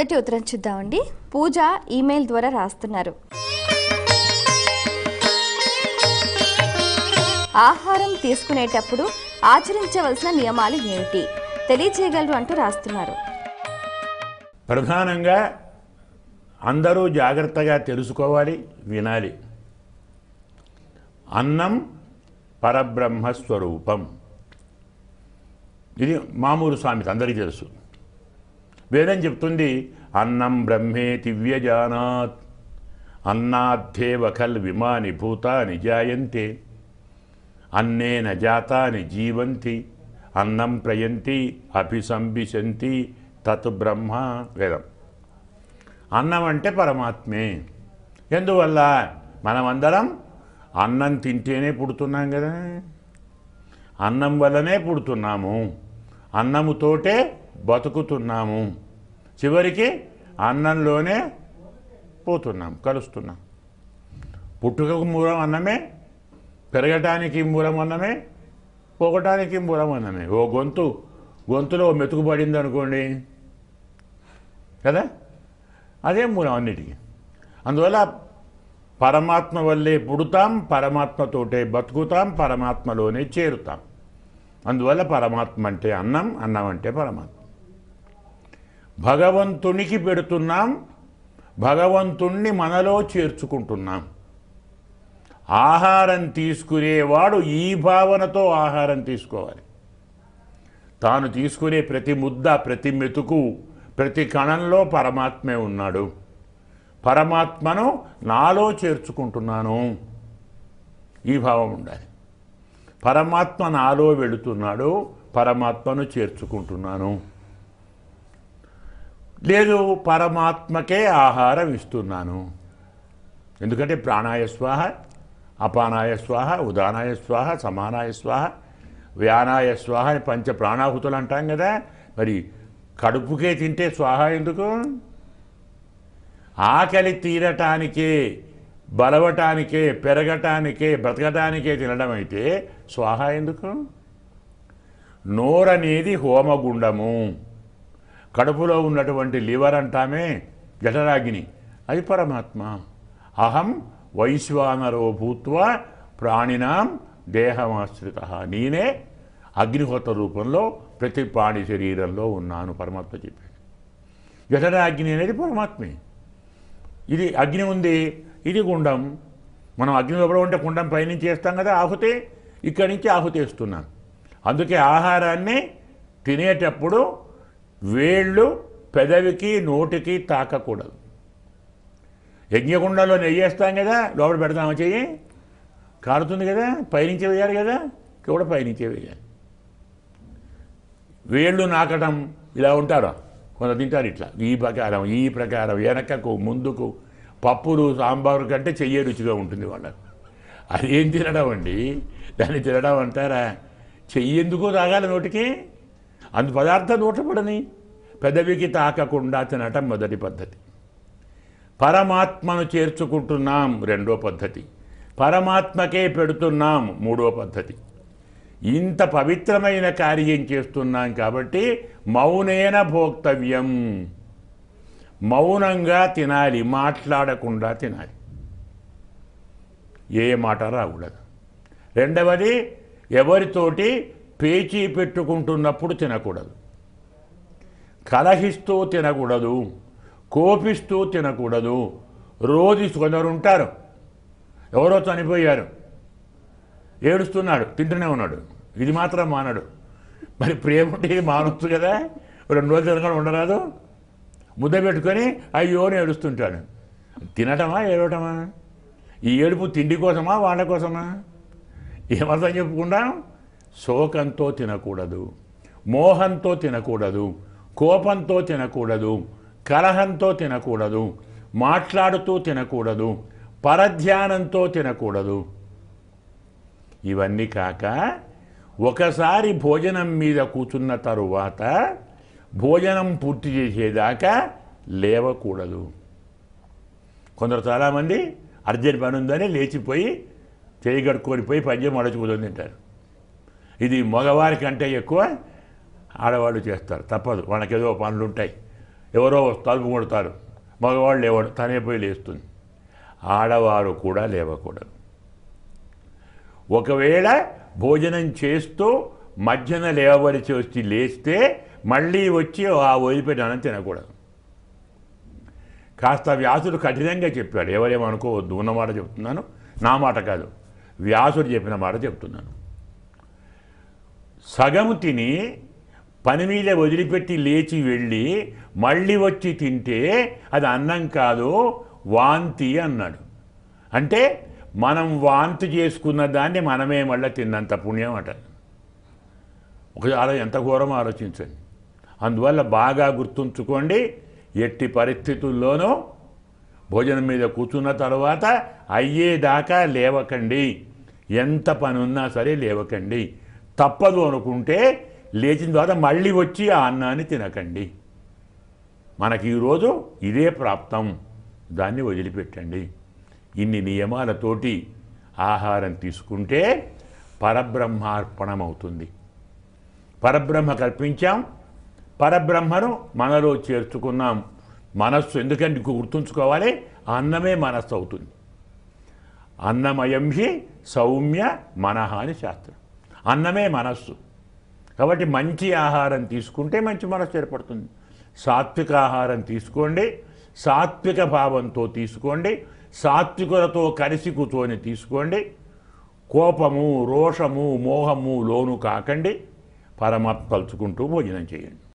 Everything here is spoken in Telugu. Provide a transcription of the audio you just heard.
మొదటి ఉత్తరం చూద్దామండి. పూజ ఈమెయిల్ ద్వారా రాస్తున్నారు. ఆహారం తీసుకునేటప్పుడు ఆచరించవలసిన నియమాలు ఏమిటి? తెలియజేయగలరు అంటూ రాస్తున్నారు. ప్రధానంగా అందరూ జాగ్రత్తగా తెలుసుకోవాలి వినాలి. అన్నం పరబ్రహ్మ స్వరూపం ఇది మామూలు సామెత అందరికీ తెలుసు. వేదం చెప్తుంది అన్నం బ్రహ్మే దివ్యజానాత్ అన్నాధ్యేవ ఖల్ విమాని భూతాని జాయంతే అన్నేన జాతాని జీవంతి అన్నం ప్రయంతి అభిసంభిశంతి తత్ బ్రహ్మ వేదం. అన్నం అంటే పరమాత్మే. ఎందువల్ల? మనమందరం అన్నం తింటేనే పుడుతున్నాం కదా. అన్నం వల్లనే పుడుతున్నాము. అన్నముతోటే బతుకుతున్నాము. చివరికి అన్నంలోనే పోతున్నాం కలుస్తున్నాం. పుట్టుకకు మూలం అన్నమే పెరగటానికి మూలం అన్నమే పోగటానికి మూలం అన్నమే. ఓ గొంతు గొంతులో ఓ అనుకోండి కదా? అదే మూలం అన్నిటికీ. అందువల్ల పరమాత్మ వల్లే పుడతాం పరమాత్మతోటే బతుకుతాం పరమాత్మలోనే చేరుతాం. అందువల్ల పరమాత్మ అంటే అన్నం అన్నం అంటే పరమాత్మ. భగవంతునికి పెడుతున్నాం భగవంతుణ్ణి మనలో చేర్చుకుంటున్నాం. ఆహారం తీసుకునేవాడు ఈ భావనతో ఆహారం తీసుకోవాలి. తాను తీసుకునే ప్రతి ముద్ద ప్రతి మెతుకు ప్రతి కణంలో పరమాత్మే ఉన్నాడు. పరమాత్మను నాలో చేర్చుకుంటున్నాను. ఈ భావం ఉండాలి. పరమాత్మ నాలో వెళుతున్నాడు పరమాత్మను చేర్చుకుంటున్నాను. లేదు పరమాత్మకే ఆహారం ఇస్తున్నాను ఎందుకంటే ప్రాణాయ స్వాహ అపానాయ స్వాహ ఉదానాయ స్వాహ సమానాయ స్వాహ వ్యానాయ స్వాహ అని పంచ ప్రాణాహుతులు అంటాం కదా. మరి కడుపుకే తింటే స్వాహ ఎందుకు? ఆకలి తీరటానికే బలవటానికే పెరగటానికే బ్రతకటానికే తినడం అయితే స్వాహ ఎందుకు? నోరనేది హోమగుండము. కడుపులో ఉన్నటువంటి లివర్ అంటామే జఠరాగ్ని. అది పరమాత్మ. అహం వైశ్వానరో భూత్వ ప్రాణినాం దేహమాశ్రిత. నేనే అగ్నిహోత్ర రూపంలో ప్రతి ప్రాణి శరీరంలో ఉన్నాను పరమాత్మ చెప్పాడు జఠరాగ్ని అనేది పరమాత్మే. ఇది అగ్ని ఉంది ఇది గుండం. మనం అగ్ని లోపల ఉంటే కుండం పైనుంచి వేస్తాం కదా ఆహుతి? ఇక్కడి నుంచి ఆహుతి వేస్తున్నాం అందుకే ఆహారాన్ని తినేటప్పుడు వేళ్ళు పెదవికి నోటికి తాకకూడదు. యజ్ఞకుండంలో నెయ్యి వేస్తాం కదా లోపల పెడతాము చెయ్యి? కారుతుంది కదా పైనుంచి వేయాలి కదా కూడా పైనుంచి వేయాలి. వేళ్ళు నాకటం ఇలా ఉంటారు? కొంత తింటారు ఇట్లా. ఈ ప్రకారం ఈ ప్రకారం వెనకకు ముందుకు పప్పులు సాంబారు కంటే చెయ్యే రుచిగా ఉంటుంది వాళ్ళకు. అది ఏం తినడం అండి? దాన్ని తినడం అంటారా? చెయ్యి ఎందుకు తాగాలి నోటికి? అందు పదార్థం నోటపడని. పెదవికి తాకకుండా తినటం మొదటి పద్ధతి. పరమాత్మను చేర్చుకుంటున్నాం రెండో పద్ధతి. పరమాత్మకే పెడుతున్నాం మూడో పద్ధతి. ఇంత పవిత్రమైన కార్యం చేస్తున్నాం కాబట్టి మౌనేన భోక్తవ్యం. మౌనంగా తినాలి మాట్లాడకుండా తినాలి. ఏ మాట రాకూడదు. రెండవది ఎవరితోటి పేచీ పెట్టుకుంటున్నప్పుడు తినకూడదు. కలహిస్తూ తినకూడదు. కోపిస్తూ తినకూడదు. రోజు కొందరు ఉంటారు ఎవరో చనిపోయారు. ఏడుస్తున్నాడు. తింటూనే ఉన్నాడు. ఇది మాత్రం మానడు. మరి ప్రేమ ఉంటే ఇది మానొచ్చు కదా? రెండు రోజులు తినకుండా ఉండరాదు? ముద్ద పెట్టుకొని అయ్యో ఏడుస్తుంటాడు. తినటమా ఏడవటమా? ఈ ఏడుపు తిండి కోసమా వాళ్ళ కోసమా? ఏమర్థం చెప్పుకుంటాను శోకంతో తినకూడదు మోహంతో తినకూడదు కోపంతో తినకూడదు కలహంతో తినకూడదు మాట్లాడుతూ తినకూడదు పరధ్యానంతో తినకూడదు. ఇవన్నీ కాక ఒకసారి భోజనం మీద కూర్చున్న తరువాత భోజనం పూర్తి చేసేదాకా లేవకూడదు. కొందరు చాలామంది అర్జెంట్ పని ఉందని లేచిపోయి చేయి పోయి పద్యం అడచుకుని తింటారు. ఇది మగవారి కంటే ఎక్కువ ఆడవాళ్ళు చేస్తారు. తప్పదు. వాళ్ళకి ఏదో పనులు ఉంటాయి ఎవరో తలుపు కొడతారు. మగవాళ్ళు లేవడు తనే పోయి లేస్తుంది. ఆడవారు కూడా లేవకూడదు. ఒకవేళ భోజనం చేస్తూ మధ్యన లేవవలసి వచ్చి లేస్తే మళ్ళీ వచ్చి ఆ వదిలిపెట్టి తినకూడదు. కాస్త వ్యాసుడు కఠినంగా చెప్పాడు. ఎవరేమనుకోవద్దు. ఉన్నమాట చెప్తున్నాను. నా మాట కాదు. వ్యాసుడు చెప్పిన మాట చెప్తున్నాను. సగము తిని పని మీద వదిలిపెట్టి లేచి వెళ్ళి మళ్ళీ వచ్చి తింటే అది అన్నం కాదు వాంతి అన్నాడు. అంటే మనం వాంతి చేసుకున్న దాన్ని మనమే మళ్ళీ తిన్నంత పుణ్యం అట. ఒకసారి ఎంత ఘోరం ఆలోచించండి. అందువల్ల బాగా గుర్తుంచుకోండి ఎట్టి పరిస్థితుల్లోనూ భోజనం మీద కూర్చున్న తర్వాత అయ్యేదాకా లేవకండి. ఎంత పని ఉన్నా సరే లేవకండి. తప్పదు అనుకుంటే లేచిన తర్వాత మళ్ళీ వచ్చి ఆ అన్నాన్ని తినకండి. మనకి ఈరోజు ఇదే ప్రాప్తం. దాన్ని వదిలిపెట్టండి. ఇన్ని నియమాలతోటి ఆహారం తీసుకుంటే పరబ్రహ్మార్పణం అవుతుంది పరబ్రహ్మ కల్పించాం. పరబ్రహ్మను మనలో చేర్చుకున్నాం. మనస్సు ఎందుకంటే గుర్తుంచుకోవాలి? అన్నమే మనస్సు అవుతుంది. అన్నమయం హి సౌమ్య మనహ అని శాస్త్రం. అన్నమే మనస్సు. కాబట్టి మంచి ఆహారం తీసుకుంటే మంచి మనస్సు ఏర్పడుతుంది. సాత్విక ఆహారం తీసుకోండి సాత్విక భావంతో తీసుకోండి సాత్వికులతో కలిసి కూర్చొని తీసుకోండి. కోపము రోషము మోహము లోను కాకండి. పరమాత్మ తలుచుకుంటూ భోజనం చేయండి.